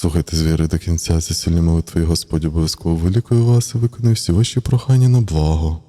Слухайте з віри до кінця ці сильні молитви, Господь обов'язково вилікує вас і виконує всі ваші прохання на благо.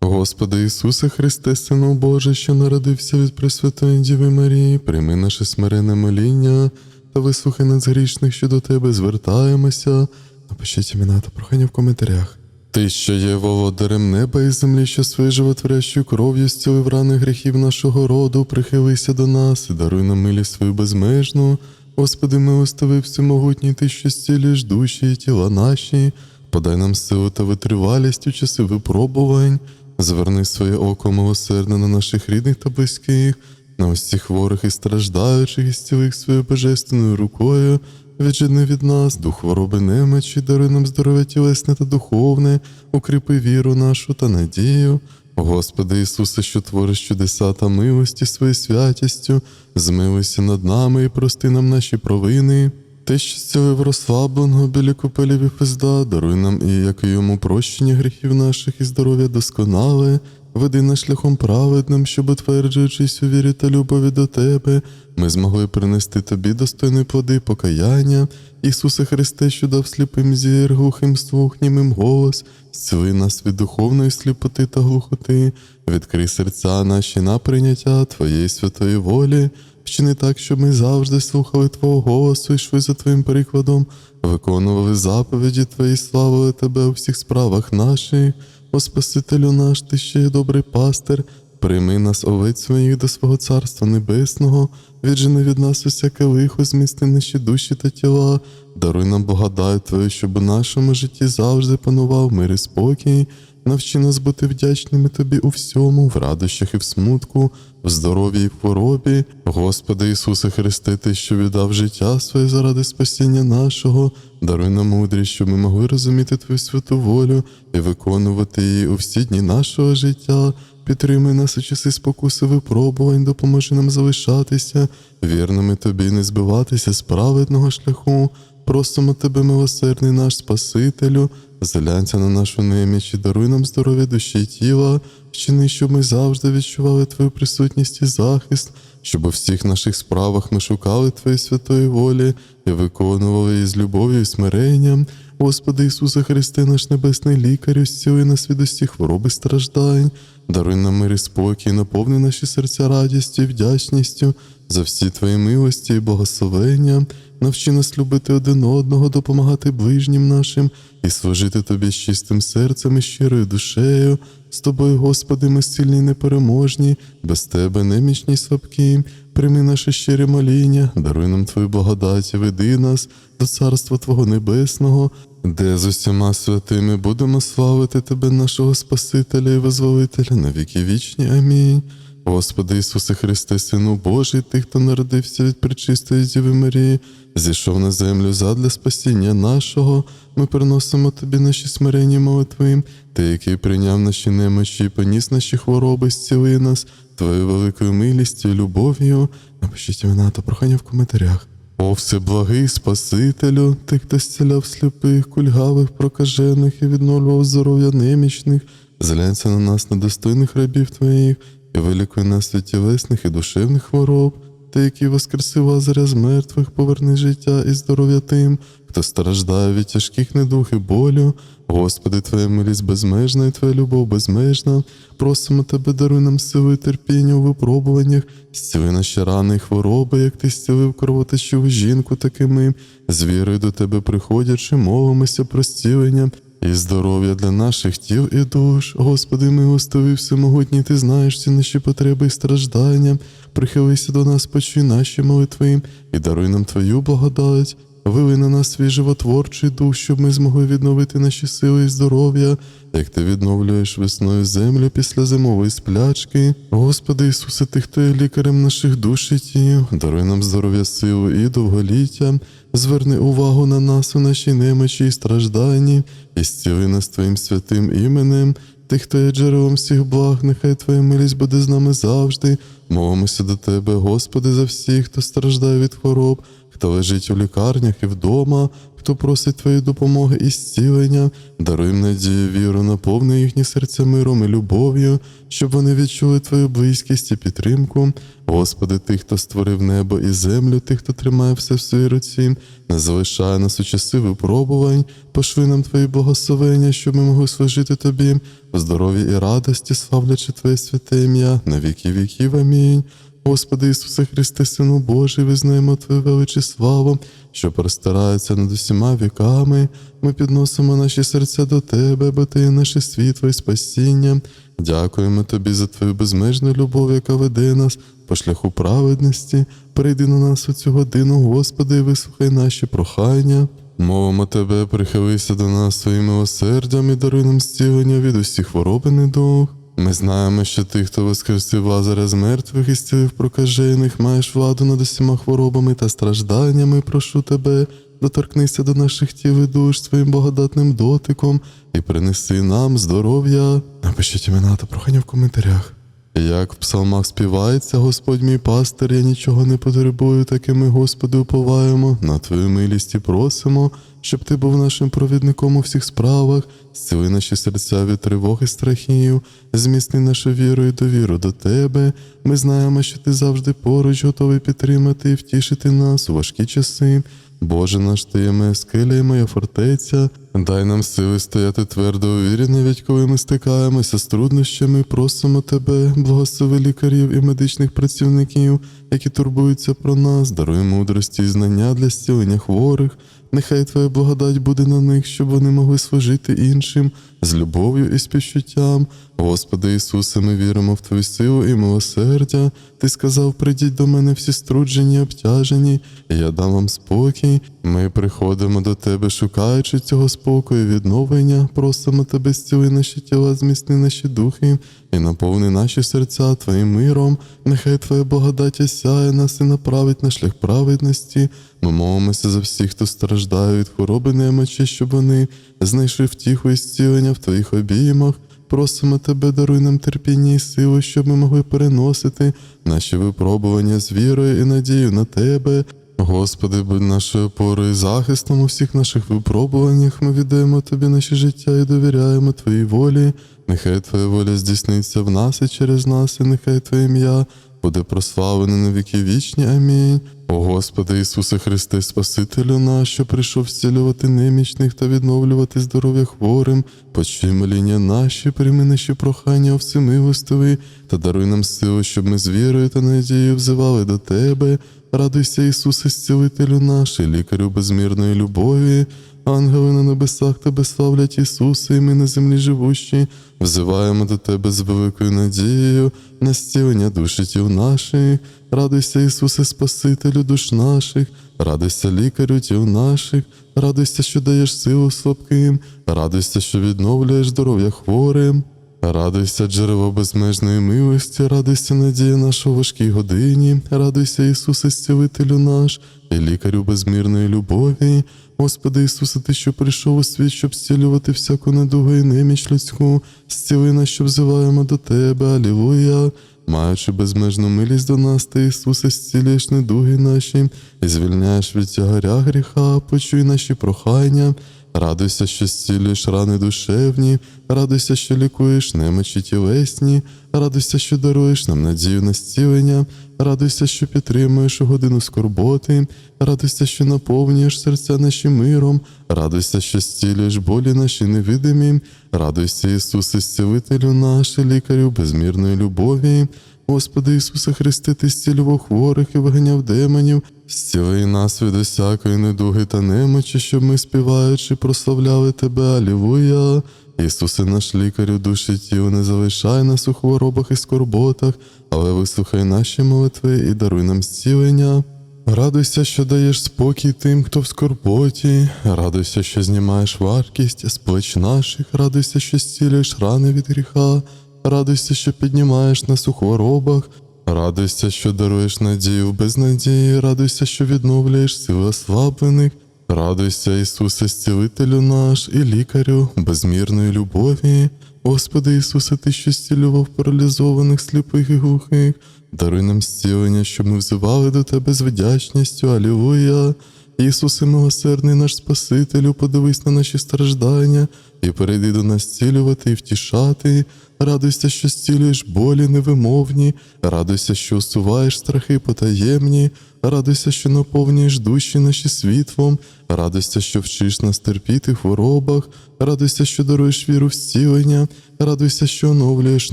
Господи Ісусе Христе, Сину Божий, що народився від Пресвятої Діви Марії, прийми наше смирене моління та вислухай нас грішних, що до Тебе звертаємося. Напишіть імена та прохання в коментарях. Ти, що є володарем неба і землі, що своєю животворящою кров'ю зцілив рани гріхів нашого роду, прихилися до нас і даруй нам милість свою безмежну. Господи, милостивий всемогутній, ти, що зцілюєш душі і тіла наші, подай нам силу та витривалість у часи випробувань, зверни своє око милосердно на наших рідних та близьких, на усіх хворих і страждаючих, і зціли своєю божественною рукою, віджени від нас, дух хвороби немочі, даруй нам здоров'я тілесне та духовне, укріпи віру нашу та надію. Господи Ісусе, що твориш чудеса та милості своєю святістю, змилися над нами і прости нам наші провини. Ти, що зцілив розслабленого біля купелів і пизда, даруй нам і як і йому прощення гріхів наших і здоров'я досконале, веди нас шляхом праведним, щоб, утверджуючись у вірі та любові до Тебе, ми змогли принести Тобі достойні плоди покаяння, Ісусе Христе, що дав сліпим зір, глухим слух, німим голос, зціли нас від духовної сліпоти та глухоти, відкрий серця наші на прийняття Твоєї святої волі, вчини так, щоб ми завжди слухали Твого голосу і йшли за Твоїм прикладом, виконували заповіді Твої, славили Тебе у всіх справах наших. О Спасителю наш, Ти ще є добрий пастир, прийми нас, овець своїх до свого царства небесного, віджени від нас усяке лихо, змісти наші душі та тіла, даруй нам благодать Твою, щоб у нашому житті завжди панував мир і спокій. Навчи нас бути вдячними Тобі у всьому, в радощах і в смутку, в здоров'ї і в хворобі. Господи Ісусе Христе, Ти, що віддав життя своє заради спасіння нашого, даруй нам мудрість, щоб ми могли розуміти Твою святу волю і виконувати її у всі дні нашого життя. Підтримуй нас у часи спокуси випробувань, допоможи нам залишатися, вірними Тобі, не збиватися з праведного шляху. Просимо Тебе, милосердний наш Спасителю, зглянься на нашу неміч і даруй нам здоров'я душі і тіла, вчини, щоб ми завжди відчували Твою присутність і захист, щоб у всіх наших справах ми шукали Твоєї святої волі і виконували її з любов'ю і смиренням. Господи Ісусе Христе, наш небесний лікар, зціли нас від усіх хвороб і страждань, даруй нам мир і спокій, наповни наші серця радістю і вдячністю за всі Твої милості і благословення. Навчи нас любити один одного, допомагати ближнім нашим і служити Тобі з чистим серцем і щирою душею. З тобою, Господи, ми сильні й непереможні, без Тебе немічні й слабкі. Прийми наше щире моління, даруй нам Твою благодать, і веди нас до Царства Твого Небесного, де з усіма святими будемо славити Тебе, нашого Спасителя і Визволителя, на віки вічні. Амінь. Господи Ісусе Христе, Сину Божий, Ти, хто народився від пречистої Діви Марії, зійшов на землю задля спасіння нашого, ми приносимо Тобі наші смиренні молитви, Ти, який прийняв наші немочі і поніс наші хвороби, зціли нас, Твоєю великою милістю і любов'ю. Напишіть імена та прохання в коментарях. О, всеблагий Спасителю, ти, хто зціляв сліпих, кульгавих, прокажених і відновлював здоров'я немічних, зглянься на нас, недостойних рабів Твоїх, і вилікуй нас від тілесних і душевних хвороб. Ти, який воскресив Лазаря з мертвих, поверни життя і здоров'я тим, хто страждає від тяжких недух і болю. Господи, Твоя милість безмежна і Твоя любов безмежна. Просимо Тебе, даруй нам сили і терпіння у випробуваннях, зціли наші рани і хвороби, як Ти зцілив кровоточиву жінку такими. З вірою до Тебе приходячи, молимося про зцілення і здоров'я для наших тіл і душ. Господи, милостивий всемогутній, Ти знаєш всі наші потреби і страждання. Прихилися до нас, почуй наші молитви і даруй нам Твою благодать. Вили на нас свій животворчий дух, щоб ми змогли відновити наші сили і здоров'я, як ти відновлюєш весною землю після зимової сплячки. Господи Ісусе, ти, хто є лікарем наших душ і тіл, даруй нам здоров'я, силу і довголіття, зверни увагу на нас у нашій немочі і стражданні, і зціли нас Твоїм святим іменем. Ти, хто є джерелом всіх благ, нехай Твоя милість буде з нами завжди. Молимося до Тебе, Господи, за всіх, хто страждає від хвороб, хто лежить у лікарнях і вдома, хто просить твоєї допомоги і зцілення, даруй їм надію, віру, наповни їхні серця миром і любов'ю, щоб вони відчули твою близькість і підтримку. Господи, тих, хто створив небо і землю, тих, хто тримає все в своїй руці, не залишай нас у часи випробувань, пошли нам твої благословення, щоб ми могли служити тобі в здоров'ї і радості, славлячи Твоє святе ім'я на віки віків. Амінь. Господи Ісусе Христе, Сину Божий, визнаємо Твою величі славу, що простирається над усіма віками. Ми підносимо наші серця до Тебе, бо Ти є наше світло і спасіння. Дякуємо Тобі за Твою безмежну любов, яка веде нас по шляху праведності. Прийди на нас у цю годину, Господи, і вислухай наші прохання. Мовимо Тебе, прихилися до нас своїм милосердям і даруй нам зцілення від усіх хвороб і недуг. Ми знаємо, що ти, хто воскресив Лазаря з мертвих і стілив прокажених, маєш владу над усіма хворобами та стражданнями. Прошу тебе, доторкнися до наших тіл і душ своїм благодатним дотиком і принеси нам здоров'я. Напишіть імена та прохання в коментарях. Як в псалмах співається, Господь мій пастир, я нічого не потребую, таки ми, Господи, уповаємо, на Твою милість і просимо, щоб Ти був нашим провідником у всіх справах, зціли наші серця від тривог і страхів, зміцни нашу віру і довіру до Тебе. Ми знаємо, що Ти завжди поруч готовий підтримати і втішити нас у важкі часи. Боже наш ти є моя скеля і моя фортеця. Дай нам сили стояти твердо у вірі, навіть коли ми стикаємося з труднощами, просимо тебе, благослови лікарів і медичних працівників, які турбуються про нас, даруй мудрості і знання для зцілення хворих. Нехай Твоя благодать буде на них, щоб вони могли служити іншим з любов'ю і співчуттям. Господи Ісусе, ми віримо в Твою силу і милосердя. Ти сказав: прийдіть до мене всі струджені, обтяжені, і я дам вам спокій. Ми приходимо до Тебе, шукаючи цього спокою, відновлення, просимо Тебе, зціли наші тіла, зміцни наші духи і наповни наші серця Твоїм миром. Нехай Твоя благодать осяє нас і направить на шлях праведності. Ми молимося за всіх, хто страждає від хвороби немочі, щоб вони знайшли втіху і зцілення в Твоїх обіймах. Просимо тебе, даруй нам терпіння і силу, щоб ми могли переносити наші випробування з вірою і надією на тебе. Господи, будь нашою опорою і захистом у всіх наших випробуваннях. Ми віддаємо Тобі наше життя і довіряємо Твоїй волі. Нехай Твоя воля здійсниться в нас і через нас, і нехай Твоє ім'я буде прославлене на віки вічні. Амінь. О Господи Ісусе Христе, Спасителю наш, що прийшов зцілювати немічних та відновлювати здоров'я хворим, почуй моління наші, прийми наші прохання, о всемилостиві, та даруй нам силу, щоб ми з вірою та надією взивали до Тебе. Радуйся, Ісусе, зцілителю наш, лікарю безмірної любові. Ангели на небесах тебе славлять Ісусе, і ми на землі живущі, взиваємо до Тебе з великою надією на зцілення душі тіл наших. Радуйся, Ісусе, Спасителю душ наших, радуйся лікарю тіл наших, радуйся, що даєш силу слабким, радуйся, що відновлюєш здоров'я хворим. Радуйся, джерело безмежної милості, радуйся, надія наша у важкій годині, радуйся, Ісусе, зцілителю наш, і лікарю безмірної любові. Господи Ісусе, Ти, що прийшов у світ, щоб зцілювати всяку недугу і неміч людську, зціли нас, що взиваємо до Тебе, Алілуя. Маючи безмежну милість до нас, ти, Ісусе, зцілюєш недуги наші і звільняєш від тягаря гріха, почуй наші прохання. Радуйся, що зцілюєш рани душевні, радуйся, що лікуєш немочі тілесні, радуйся, що даруєш нам надію на зцілення, радуйся, що підтримуєш годину скорботи, радуйся, що наповнюєш серця наші миром, радуйся, що зцілюєш болі наші невидимі, радуйся, Ісусе, зцілителю наш, лікарю безмірної любові. Господи Ісусе Христе, Ти зцілював хворих і виганяв демонів, зціли нас від усякої недуги та немочі, щоб ми, співаючи, прославляли Тебе, Алілуя. Ісусе, наш лікарю душі тіл, не залишай нас у хворобах і скорботах, але вислухай наші молитви і даруй нам зцілення. Радуйся, що даєш спокій тим, хто в скорботі, радуйся, що знімаєш варкість з плеч наших, радуйся, що зцілюєш рани від гріха, радуйся, що піднімаєш нас у хворобах, радуйся, що даруєш надію в безнадії, радуйся, що відновлюєш сили ослаблених, радуйся, Ісусе, зцілителю наш і лікарю безмірної любові. Господи Ісусе, Ти, що зцілював паралізованих, сліпих і глухих, даруй нам зцілення, щоб ми взивали до Тебе з вдячністю. Алілуя! Ісусе, милосердний наш Спасителю, подивись на наші страждання і перейди до нас цілювати і втішати. Радуйся, що зцілюєш болі невимовні, радуйся, що усуваєш страхи потаємні, радуйся, що наповнюєш душі наші світлом, радуйся, що вчиш нас терпіти в хворобах, радуйся, що даруєш віру в зцілення, радуйся, що оновлюєш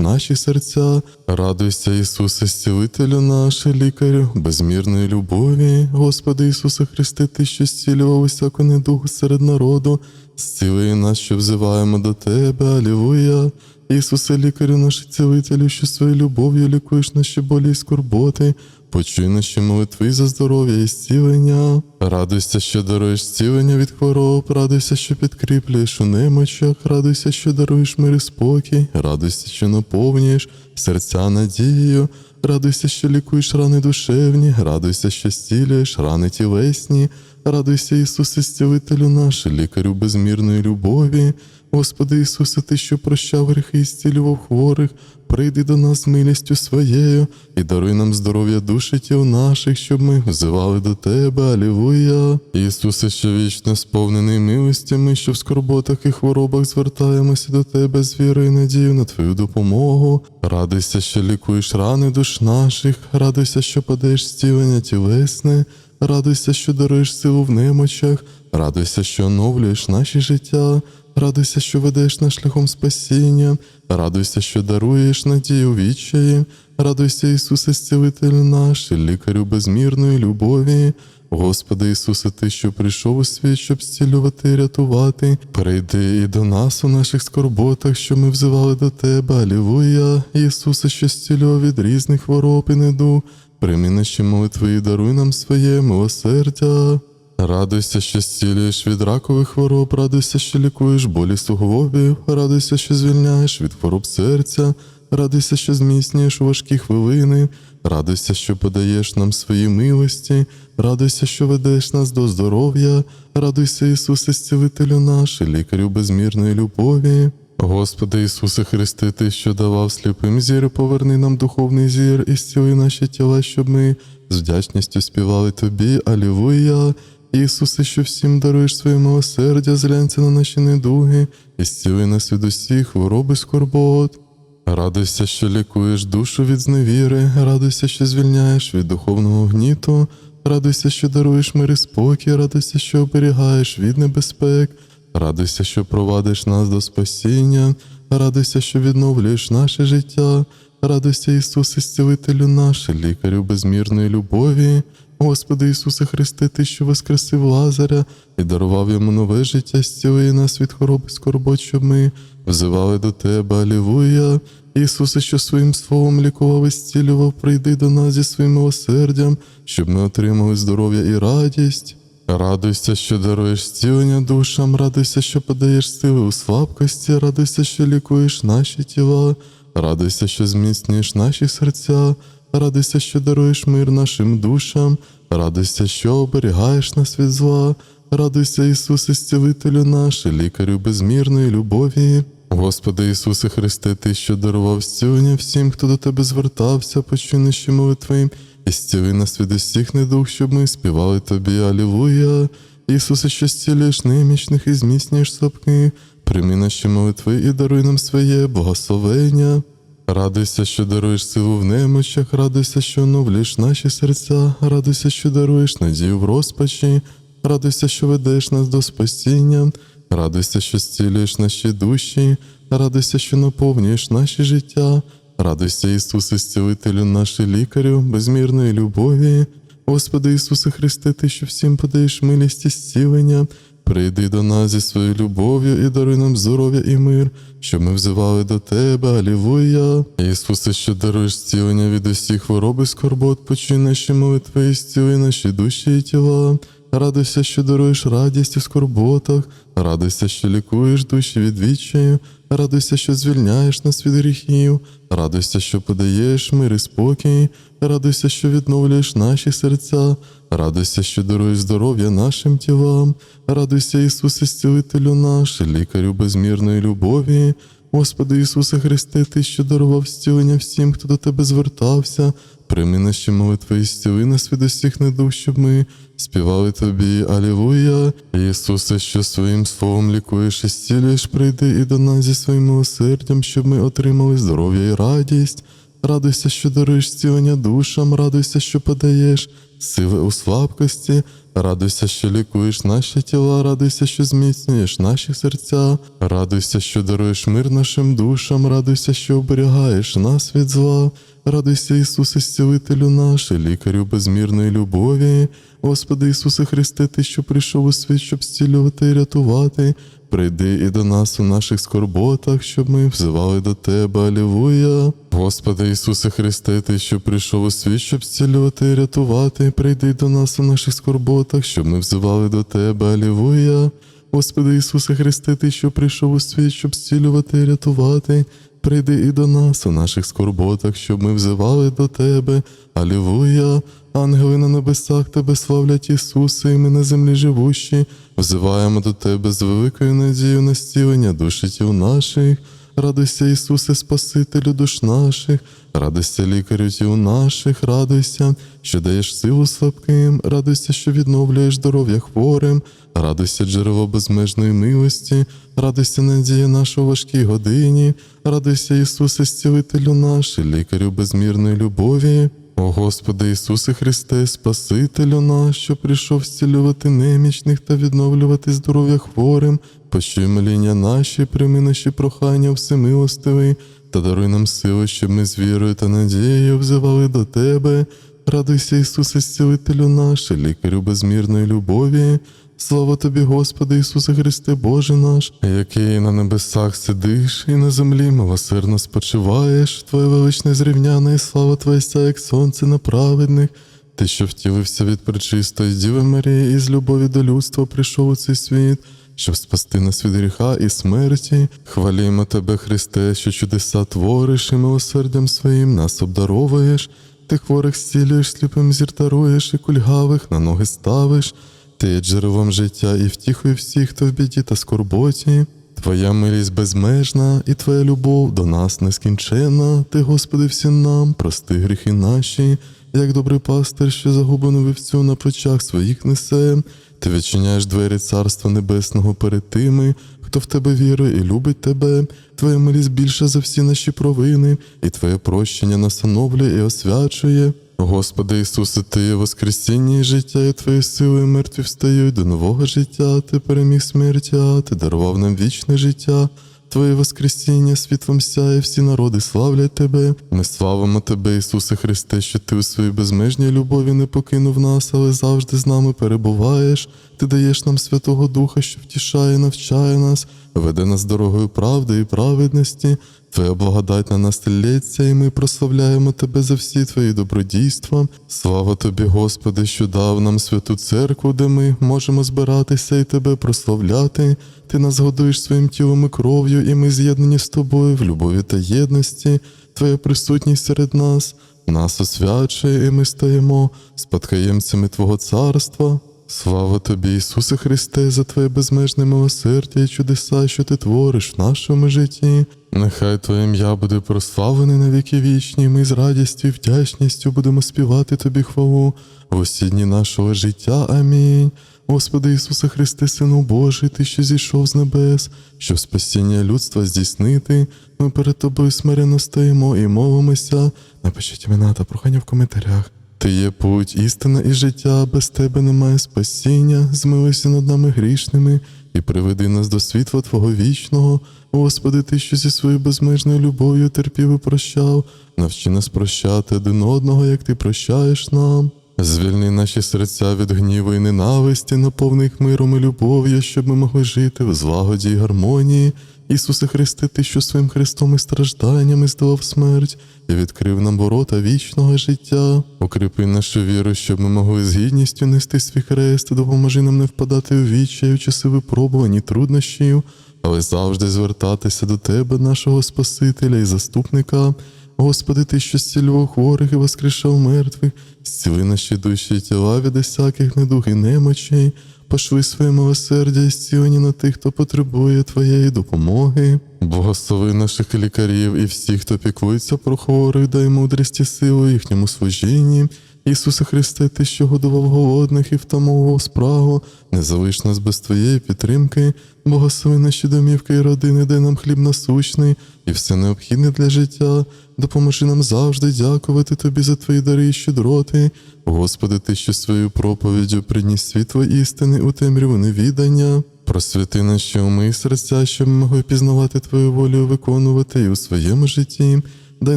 наші серця, радуйся, Ісусе, зцілителю наш, лікарю, безмірної любові, Господи Ісусе Христе, Ти, що зцілював усяку недугу серед народу, зціли нас, що взиваємо до Тебе, Алілуя. Ісусе, лікарю наш цілителю, що своєю любов'ю лікуєш наші болі і скорботи, почуй наші молитви за здоров'я і зцілення. Радуйся, що даруєш зцілення від хвороб, радуйся, що підкріплюєш у немочах, радуйся, що даруєш мир і спокій, радуйся, що наповнюєш серця надією, радуйся, що лікуєш рани душевні, радуйся, що зцілюєш рани тілесні, радуйся, Ісусе, зцілителю наш, лікарю безмірної любові. Господи Ісусе, Ти, що прощав гріхи і зцілював хворих, прийди до нас милістю своєю і даруй нам здоров'я душі тіл наших, щоб ми взивали до Тебе, Алілуя. Ісусе, що вічно сповнений милостями, що в скорботах і хворобах звертаємося до Тебе з вірою і надією на Твою допомогу. Радуйся, що лікуєш рани душ наших, радуйся, що подаєш зцілення тілесне, радуйся, що даруєш силу в немочах, радуйся, що оновлюєш наші життя. Радуйся, що ведеш нас шляхом спасіння, радуйся, що даруєш надію відчаї, радуйся, Ісусе, зцілитель наш, лікарю безмірної любові. Господи Ісусе, Ти, що прийшов у світ, щоб зцілювати і рятувати, прийди і до нас у наших скорботах, що ми взивали до Тебе, Алілуя, Ісусе, що зцілював від різних хвороб і недуг, прийми наші молитви і даруй нам своє милосердя. Радуйся, що зцілюєш від ракових хвороб, радуйся, що лікуєш болі суглобів, радуйся, що звільняєш від хвороб серця, радуйся, що зміцнюєш у важкі хвилини, радуйся, що подаєш нам свої милості, радуйся, що ведеш нас до здоров'я, радуйся, Ісусе, зцілителю наш, лікарю безмірної любові. Господи Ісусе Христе, Ти, що давав сліпим зір, поверни нам духовний зір і зціли наші тіла, щоб ми з вдячністю співали Тобі, Алілуя. Ісусе, що всім даруєш своє милосердя, зглянься на наші недуги, і зціли нас від усіх хвороби скорбот. Радуйся, що лікуєш душу від зневіри, радуйся, що звільняєш від духовного гніту, радуйся, що даруєш мир і спокій, радуйся, що оберігаєш від небезпек, радуйся, що провадиш нас до спасіння, радуйся, що відновлюєш наше життя, радуйся, Ісусе, зцілителю наш, лікарю безмірної любові. Господи Ісусе Христе, Ти, що воскресив Лазаря і дарував йому нове життя, зціли нас від хвороби скорбот, щоб ми взивали до Тебе, Алілуя. Ісусе, що своїм словом лікував і зцілював, прийди до нас зі своїм милосердям, щоб ми отримали здоров'я і радість. Радуйся, що даруєш зцілення душам, радуйся, що подаєш сили у слабкості, радуйся, що лікуєш наші тіла, радуйся, що зміцнюєш наші серця, радуйся, що даруєш мир нашим душам, радуйся, що оберігаєш нас від зла, радуйся, Ісусе, зцілителю наш, лікарю безмірної любові. Господи Ісусе Христе, Ти, що дарував зцілення всім, хто до Тебе звертався, почуй наші молитви, і зціли нас від усіх недуг, щоб ми співали Тобі, Алілуя. Ісусе, що зцілюєш немічних і зміцнюєш слабких, прийми наші молитви і даруй нам своє благословення. Радуйся, що даруєш силу в немочах, радуйся, що оновлюєш наші серця, радуйся, що даруєш надію в розпачі, радуйся, що ведеш нас до спасіння, радуйся, що зцілюєш наші душі, радуйся, що наповнюєш наші життя, радуйся, Ісусе, зцілителю наш і лікарю, безмірної любові. Господи Ісусе Христе, Ти, що всім подаєш милість і зцілення, прийди до нас зі своєю любов'ю і даруй нам здоров'я і мир, щоб ми взивали до Тебе, Алілуя. Ісусе, що даруєш зцілення від усіх хвороб і скорбот, почуй наші молитви і зціли наші душі і тіла. Радуйся, що даруєш радість у скорботах, радуйся, що лікуєш душі від відчаю, радуйся, що звільняєш нас від гріхів, радуйся, що подаєш мир і спокій, радуйся, що відновлюєш наші серця, радуйся, що даруєш здоров'я нашим тілам, радуйся, Ісусе, зцілителю наш, лікарю безмірної любові. Господи Ісусе Христе, Ти, що дарував зцілення всім, хто до Тебе звертався, прийми наші молитви і стіли нас від усіх недуг, щоб ми співали Тобі, Алілуя. Ісусе, що своїм словом лікуєш і зцілюєш, прийди і до нас зі своїм милосердям, щоб ми отримали здоров'я і радість. Радуйся, що даруєш зцілення душам, радуйся, що подаєш сили у слабкості, радуйся, що лікуєш наші тіла, радуйся, що зміцнюєш наші серця, радуйся, що даруєш мир нашим душам, радуйся, що оберігаєш нас від зла. Радуйся, Ісусе, зцілителю наш, лікарю безмірної любові. Господи Ісусе Христе, Ти, що прийшов у світ, щоб зцілювати і рятувати. Прийди і до нас у наших скорботах, щоб ми взивали до Тебе, Алілуя. Господи Ісусе Христе, Ти, що прийшов у світ, щоб зцілювати і рятувати. Прийди до нас у наших скорботах, щоб ми взивали до Тебе, Алілуя. Господи Ісусе Христе, Ти, що прийшов у світ, щоб зцілювати і рятувати. Прийди і до нас у наших скорботах, щоб ми взивали до Тебе. Алілуя. Ангели на небесах Тебе славлять Ісусе, і ми на землі живущі. Взиваємо до Тебе з великою надією на зцілення душі тіл наших. Радуйся, Ісусе, Спасителю душ наших, радуйся лікарю тіл наших, радуйся, що даєш силу слабким, радуйся, що відновлюєш здоров'я хворим, радуйся, джерело безмежної милості, радуйся, надія наша у важкій годині, радуйся, Ісусе, зцілителю наш, лікарю безмірної любові. О Господи Ісусе Христе, Спасителю наш, що прийшов зцілювати немічних та відновлювати здоров'я хворим, почуй моління наші, прийми наші прохання всемилостивий, та даруй нам сили, щоб ми з вірою та надією взивали до Тебе. Радуйся, Ісусе, зцілителю наш, лікарю безмірної любові. Слава тобі, Господи Ісусе Христе, Боже наш, який на небесах сидиш, і на землі милосердно спочиваєш, Твоє величне зрівняне, і слава Твоя ся, як сонце на праведних. Ти, що втілився від пречистої Діви Марії і з любові до людства прийшов у цей світ, щоб спасти нас від гріха і смерті. Хвалімо Тебе, Христе, що чудеса твориш і милосердям своїм нас обдаровуєш. Ти хворих зцілюєш, сліпим зір даруєш, і кульгавих на ноги ставиш. Ти є джерелом життя і втіхою всіх, хто в біді та скорботі. Твоя милість безмежна, і Твоя любов до нас нескінченна. Ти, Господи, всім нам, прости гріхи наші, як добрий пастир, що загублену вівцю на плечах своїх несе. Ти відчиняєш двері Царства Небесного перед тими, хто в тебе вірує і любить тебе. Твоя милість більша за всі наші провини, і Твоє прощення насановлює і освячує. Господи Ісусе, Ти є воскресіння і життя, і Твої сили мертві встають до нового життя, Ти переміг смерть, а Ти дарував нам вічне життя. Твоє Воскресіння світлом сяє, всі народи славлять Тебе. Ми славимо Тебе, Ісусе Христе, що Ти у своїй безмежній любові не покинув нас, але завжди з нами перебуваєш. Ти даєш нам Святого Духа, що втішає, навчає нас, веде нас дорогою правди і праведності. Твоя благодать на нас лється, і ми прославляємо Тебе за всі Твої добродійства. Слава Тобі, Господи, що дав нам святу церкву, де ми можемо збиратися і Тебе прославляти. Ти нас годуєш своїм тілом і кров'ю, і ми з'єднані з тобою в любові та єдності. Твоя присутність серед нас нас освячує, і ми стаємо спадкоємцями Твого царства. Слава тобі, Ісусе Христе, за Твоє безмежне милосердя і чудеса, що ти твориш в нашому житті. Нехай Твоє ім'я буде прославлене на віки вічні, ми з радістю і вдячністю будемо співати Тобі хвалу в усі дні нашого життя. Амінь. Господи Ісусе Христе, Сину Божий, Ти, що зійшов з небес, щоб спасіння людства здійснити, ми перед Тобою смиренно стоїмо і мовимося. Напишіть імена та прохання в коментарях. Ти є путь, істина і життя, без тебе немає спасіння, змилися над нами грішними і приведи нас до світла Твого вічного. Господи, Ти, що зі своєю безмежною любов'ю терпів і прощав, навчи нас прощати один одного, як Ти прощаєш нам. Звільни наші серця від гніву і ненависті, наповни їх миром і любов'ю, щоб ми могли жити в злагоді і гармонії. Ісусе Христе, Ти, що своїм Христом і стражданнями здолав смерть і відкрив нам ворота вічного життя. Укріпи нашу віру, щоб ми могли з гідністю нести свій хрест, допоможи нам не впадати у відчай у часи випробувань і труднощів, але завжди звертатися до Тебе, нашого Спасителя і заступника. Господи, Ти, що зцілював хворих і воскрешав мертвих, зціли наші душі і тіла від усяких недуг і немочей. Пошли своє милосердя і зцілення на тих, хто потребує Твоєї допомоги. Благослови наших лікарів і всіх, хто піклується про хворих, дай мудрість і силу їхньому служінні. Ісусе Христе, Ти, що годував голодних і втамовував спрагу, не залиш нас без Твоєї підтримки, благослови наші домівки і родини, дай нам хліб насущний і все необхідне для життя. Допоможи нам завжди дякувати Тобі за Твої дари і щедроти. Господи, Ти, що своєю проповіддю приніс світло істини у темряву невідання. Просвіти наші уми і серця, щоб ми могли пізнавати Твою волю виконувати і у своєму житті. Дай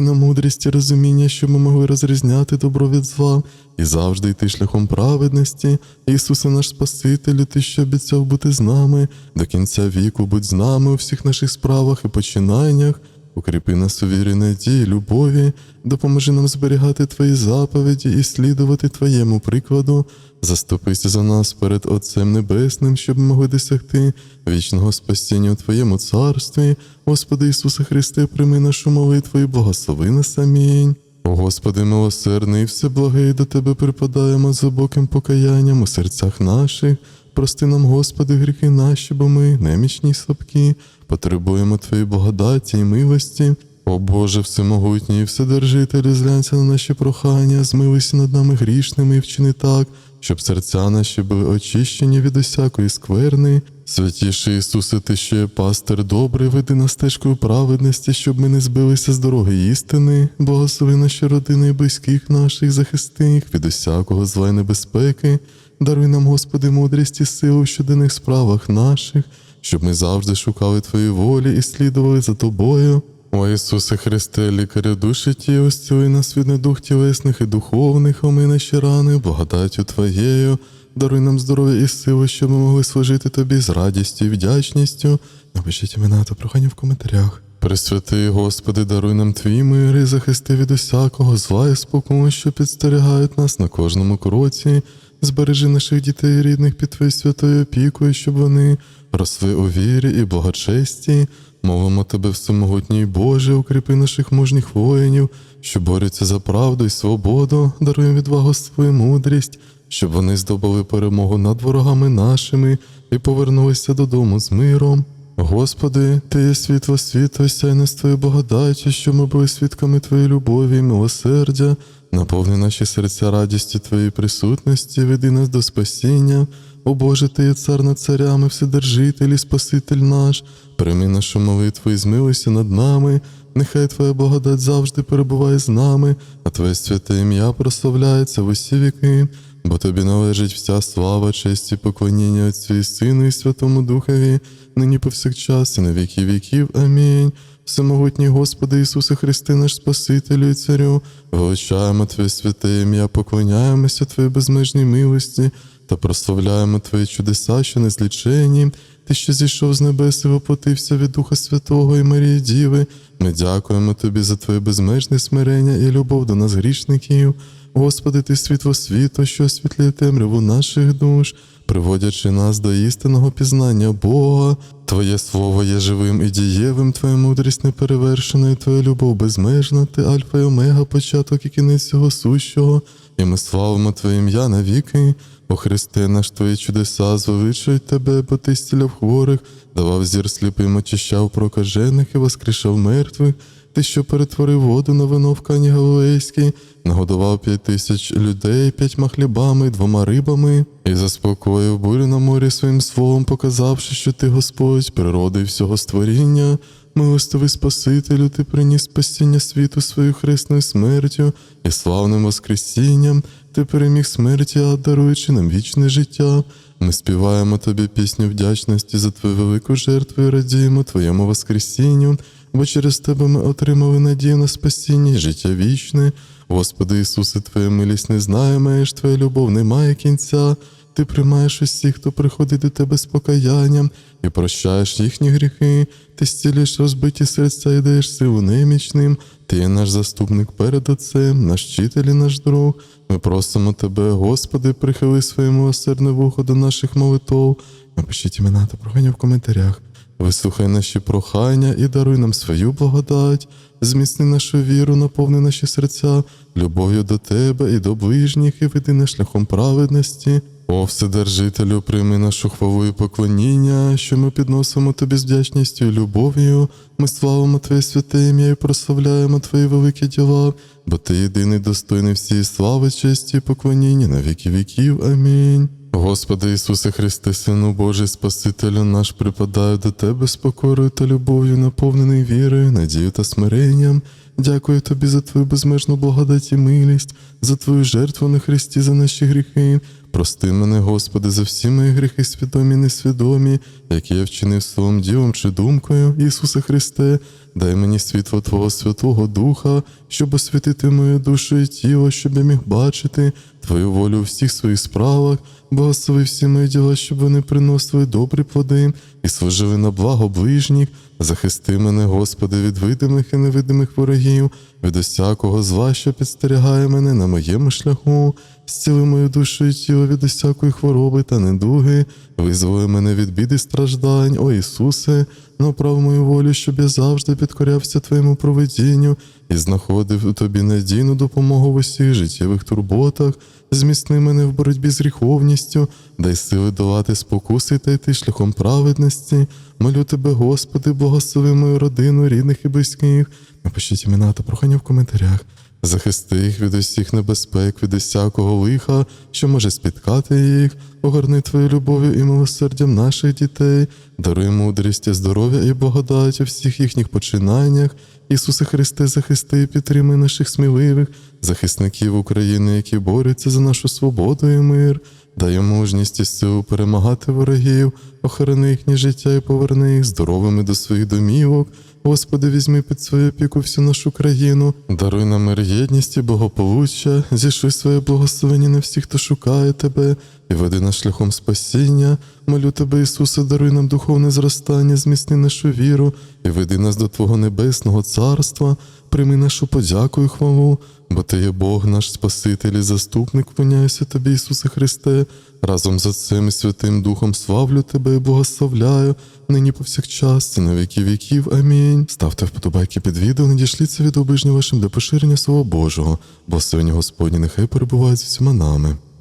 нам мудрість і розуміння, щоб ми могли розрізняти добро від зла і завжди йти шляхом праведності. Ісусе, наш Спасителю, Ти, що обіцяв бути з нами, до кінця віку будь з нами у всіх наших справах і починаннях. Укріпи нас у вірі, надії, любові, допоможи нам зберігати Твої заповіді і слідувати Твоєму прикладу. Заступися за нас перед Отцем Небесним, щоб могли досягти вічного спасіння у Твоєму царстві. Господи Ісусе Христе, прийми нашу молитву і благослови нас. Амінь. О Господи, милосердний, і всеблагий, до Тебе припадаємо з глибоким покаянням у серцях наших. Прости нам, Господи, гріхи наші, бо ми, немічні й слабкі, потребуємо Твоєї благодаті і милості. О Боже, всемогутній і вседержителю, зглянься на наші прохання, змилися над нами грішними і вчини так, щоб серця наші були очищені від усякої скверни. Святіший Ісусе, Ти, є пастир добрий, веди нас стежкою праведності, щоб ми не збилися з дороги істини, благослови наші родини і близьких наших, захисти їх від усякого зла й небезпеки. Даруй нам, Господи, мудрість і силу в щоденних справах наших, щоб ми завжди шукали Твої волі і слідували за Тобою. О Ісусе Христе, лікарю душі тіла, зціли нас від недух тілесних і духовних, омий наші рани, благодаттю Твоєю. Даруй нам здоров'я і силу, щоб ми могли служити Тобі з радістю і вдячністю. Напишіть імена та прохання в коментарях. Пресвятий, Господи, даруй нам Твій мир і захисти від усякого зла і спокою, що підстерігають нас на кожному кроці. Збережи наших дітей рідних під Твоєю святою опікою, щоб вони росли у вірі і благочесті. Мовимо Тебе, всемогутній Боже, укріпи наших мужніх воїнів, що борються за правду і свободу, даруй відвагу свою мудрість, щоб вони здобули перемогу над ворогами нашими і повернулися додому з миром. Господи, Ти є світло світу, осяйне з Твоєю благодаттю, що ми були свідками Твоєї любові і милосердя, наповни наші серця радістю Твоєї присутності, веди нас до спасіння. О Боже, Ти є цар над царями, вседержитель і Спаситель наш, прийми нашу молитву і змилуйся над нами. Нехай Твоя благодать завжди перебуває з нами, а Твоє святе ім'я прославляється в усі віки, бо Тобі належить вся слава, честь і поклоніння Отцю і Сину і Святому Духові, нині повсякчас і на віки віків. Амінь. Всемогутній Господи Ісусе Христе, наш Спасителю і Царю, величаємо Твоє святе ім'я, поклоняємося Твоїй безмежній милості та прославляємо Твої чудеса, що незлічені. Ти, що зійшов з небес і воплотився від Духа Святого і Марії Діви. Ми дякуємо Тобі за Твоє безмежне смирення і любов до нас грішників. Господи, Ти світло світу, що освітлює темряву наших душ, приводячи нас до істинного пізнання Бога. Твоє слово є живим і дієвим, Твоя мудрість неперевершена, і Твоя любов безмежна, Ти Альфа і Омега, початок і кінець всього сущого, і ми славимо Твоє ім'я навіки. О Христе наш Твої чудеса звеличують Тебе, бо Ти зціляв хворих, давав зір сліпим, очищав прокажених і воскрешав мертвих. Ти, що перетворив воду на вино в Кані Галилейській, нагодував п'ять тисяч людей п'ятьма хлібами двома рибами, і заспокоїв бурю на морі своїм словом, показавши, що ти Господь, природи і всього створіння. Милостивий Спасителю, ти приніс спасіння світу своєю хресною смертю і славним Воскресінням, ти переміг смерті, а даруючи нам вічне життя. Ми співаємо тобі пісню вдячності за твою велику жертву і радіємо Твоєму Воскресінню, бо через тебе ми отримали надію на спасіння і життя вічне. Господи Ісусе, Твоя милість не знає меж, Твоя любов не має кінця. Ти приймаєш усіх, хто приходить до тебе з покаянням, і прощаєш їхні гріхи, ти зцілюєш розбиті серця і даєш силу немічним. Ти є наш заступник перед Отцем, наш вчитель і наш друг. Ми просимо Тебе, Господи, прихили своє милосердне вухо до наших молитов. Напишіть імена та прохання в коментарях. Вислухай наші прохання і даруй нам свою благодать, зміцни нашу віру, наповни наші серця, любов'ю до Тебе і до ближніх, і веди нас шляхом праведності. О, Вседержителю, прийми нашу хвалу і поклоніння, що ми підносимо тобі з вдячністю і любов'ю. Ми славимо Твоє святе ім'я і прославляємо Твої великі діла, бо Ти єдиний достойний всієї слави, честі і поклоніння на віки віків. Амінь. Господи Ісусе Христе, Сину Божий, Спасителю наш, припадаю до Тебе з покорою та любов'ю, наповнений вірою, надією та смиренням. Дякую Тобі за Твою безмежну благодать і милість, за Твою жертву на Христі за наші гріхи. Прости мене, Господи, за всі мої гріхи, свідомі і несвідомі, які я вчинив словом ділом чи думкою, Ісусе Христе, дай мені світло Твого Святого Духа, щоб освятити мою душу і тіло, щоб я міг бачити Твою волю у всіх своїх справах, благослови всі мої діла, щоб вони приносили добрі плоди і служили на благо ближніх. Захисти мене, Господи, від видимих і невидимих ворогів, від усякого зла, що підстерігає мене на моєму шляху, зціли мою душу і тіло від усякої хвороби та недуги, визволи мене від біди страждань, о Ісусе, направ мою волю, щоб я завжди підкорявся Твоєму провидінню і знаходив у Тобі надійну допомогу в усіх життєвих турботах, зміцни мене в боротьбі з гріховністю, дай сили долати спокуси та йти шляхом праведності. Молю тебе, Господи, благослови мою родину, рідних і близьких. Напишіть імена та прохання в коментарях. Захисти їх від усіх небезпек, від усякого лиха, що може спіткати їх, огорни твою любов'ю і милосердям наших дітей, даруй мудрість, здоров'я і благодать у всіх їхніх починаннях. Ісусе Христе, захисти і підтримай наших сміливих, захисників України, які борються за нашу свободу і мир. Дай мужність і силу перемагати ворогів, охорони їхнє життя і поверни їх здоровими до своїх домівок. Господи, візьми під свою опіку всю нашу країну, даруй нам мир єдність і благополуччя, зішли своє благословення на всіх, хто шукає тебе, і веди нас шляхом спасіння. Молю тебе, Ісусе, даруй нам духовне зростання, зміцни нашу віру. І веди нас до Твого небесного царства, прийми нашу подяку і хвалу, бо Ти є Бог наш Спаситель і заступник, вклоняюся Тобі, Ісусе Христе, разом з Отцем і Святим Духом славлю Тебе і благословляю, нині повсякчас і на віки віків. Амінь. Ставте вподобайки під відео, надішліться від обижня вашим для поширення Слова Божого, бо сьогодні Господні нехай перебувають з всіма нами.